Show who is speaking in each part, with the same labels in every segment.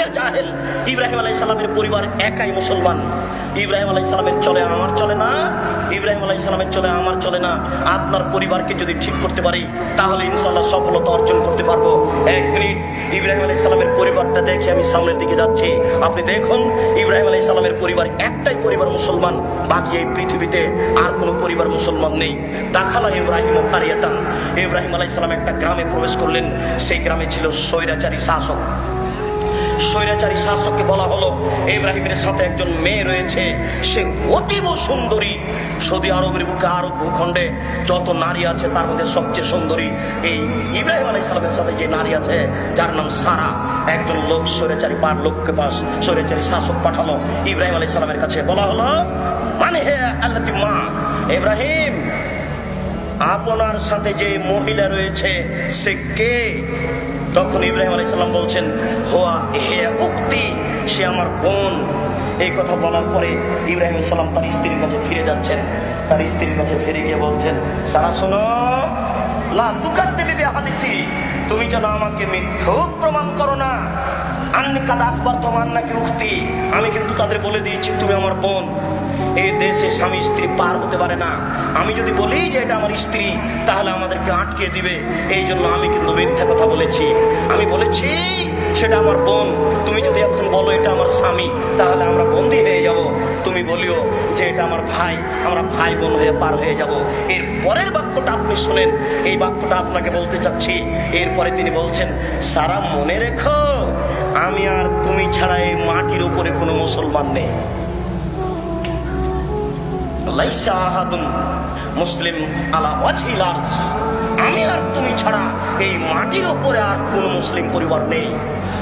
Speaker 1: দুনিয়া জাহেল। ইব্রাহিম আলাই পরিবার একাই মুসলমান। ইব্রাহিম আলাই চলে আমার চলে না। ইব্রাহিম আলাই চলে আমার চলে না। আপনার পরিবারকে যদি ঠিক করতে পারি, তাহলে ইনশাল্লাহ সফলতা অর্জন করতে পারব। এক মিনিট। ইব্রাহিম আলাই সালামের পরিবারটা দেখে আমি সামনের দিকে যাচ্ছি। আপনি দেখুন, ইব্রাহিম আলাই সালামের পরিবার একটাই পরিবার মুসলমান। বাকি এই পৃথিবীতে আর কোনো পরিবার মুসলমান নেই। দাখালা ইব্রাহিম কারিয়াতান। ইব্রাহিম আলাই সালাম একটা গ্রামে প্রবেশ করলেন। সেই গ্রামে ছিল স্বৈরাচারী শাসক। স্বৈরাচারী শাসককে বলা হলো, ইব্রাহিমের সাথে একজন মেয়ে রয়েছে, সে অতীব সুন্দরী। সৌদি আরবের বুকে আরব ভূখণ্ডে যত নারী আছে, তার মধ্যে সবচেয়ে সুন্দরী এই ইব্রাহিম আলাই সালামের সাথে যে নারী আছে, যার নাম সারা। একজন লোক স্বৈরাচারী পার লোককে পাস স্বৈরাচারী শাসক পাঠালো। ইব্রাহিম আলাই সালামের কাছে বলা হলো মানে হে আল্লাহ মা ইব্রাহিম, আপনার সাথে যে মহিলা রয়েছে, সে কে? তখন ইব্রাহিম আলাই সাল্লাম বলছেন, হোয়া, হে উক্তি, সে আমার বোন। এই কথা বলার পরে ইব্রাহিম সাল্লাম তার স্ত্রীর কাছে ফিরে যাচ্ছেন। তার স্ত্রীর কাছে ফিরে গিয়ে বলছেন, সারা শোনো, লা তুকার দেবে হাদিসি তুমি যেন আমাকে মিথ্যুক প্রমাণ করো না। আন্নি কাদা আকবর তোমার নাকি উক্তি, আমি কিন্তু তাদের বলে দিয়েছি, তুমি আমার বোন। এই দেশে স্বামী স্ত্রী পার হতে পারে না। আমি যদি বলি যে এটা আমার স্ত্রী, তাহলে আমাদেরকে আটকে দিবে। এই জন্য আমি কিন্তু মিথ্যা কথা বলেছি। আমি বলেছি, সেটা আমার বোন। তুমি যদি এখন বলো এটা আমার স্বামী, তাহলে আমরা বন্দি হয়ে যাব। তুমি বলিও যে এটা আমার ভাই, আমরা ভাই বোন হয়ে পার হয়ে যাব। এর পরের বাক্যটা আপনি শোনেন। এই বাক্যটা আপনাকে বলতে চাচ্ছি। এরপরে তিনি বলছেন, সারা মনে রেখো, আমি আর তুমি ছাড়া এই মাটির উপরে কোনো মুসলমান নেই। মুসলিম। আমি আর তুমি ছাড়া এই মাটির ওপরে আর কোন মুসলিম পরিবার নেই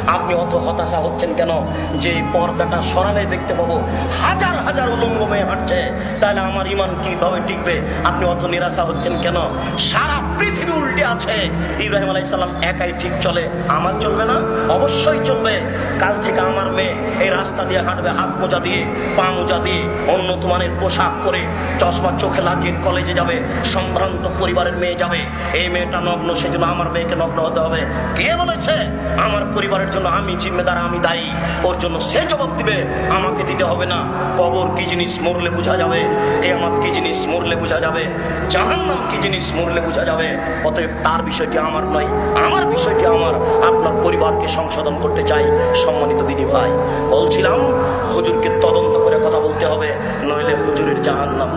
Speaker 1: আপনি অত হতাশা হচ্ছেন কেন যে পর্দাটা সরালে দেখতে পাবো হাজার হাজার উলঙ্গ মেয়ে হাঁটছে, তাহলে আমার ইমান কীভাবে টিকবে? আপনি অত নিরাশা হচ্ছেন কেন? সারা পৃথিবী উল্টে আছে। ইব্রাহিম আলাইসাল্লাম একাই ঠিক চলে। আমার চলবে না? অবশ্যই চলবে। কাল থেকে আমার মেয়ে এই রাস্তা দিয়ে হাঁটবে, হাত মোজা দিয়ে, পা মোজা দিয়ে উন্নত মানের পোশাক পরে চশমা চোখে লাগিয়ে কলেজে যাবে, সম্ভ্রান্ত পরিবারের মেয়ে যাবে। এই মেয়েটা নগ্ন, সেজন্য আমার মেয়েকে নগ্ন হতে হবে। কে বলেছে? আমার পরিবারের জন্য আমি জিম্মেদার, আমি দায়ী। ওর জন্য সে জবাব দিবে, আমাকে দিতে হবে না। কবর কি জিনিস মরলে বোঝা যাবে? কেয়ামত কি জিনিস মরলে বোঝা যাবে? জাহান্নাম কি জিনিস মরলে বোঝা যাবে? অতএব তার বিষয়টি আমার নয়, আমার বিষয়টি আমার। আপনার পরিবারকে সংশোধন করতে চাই, সম্মানিত দিদি ভাই। বলছিলাম, হুজুরকে তদন্ত করে কথা বলতে হবে, নইলে হুজুরের জাহান্নাম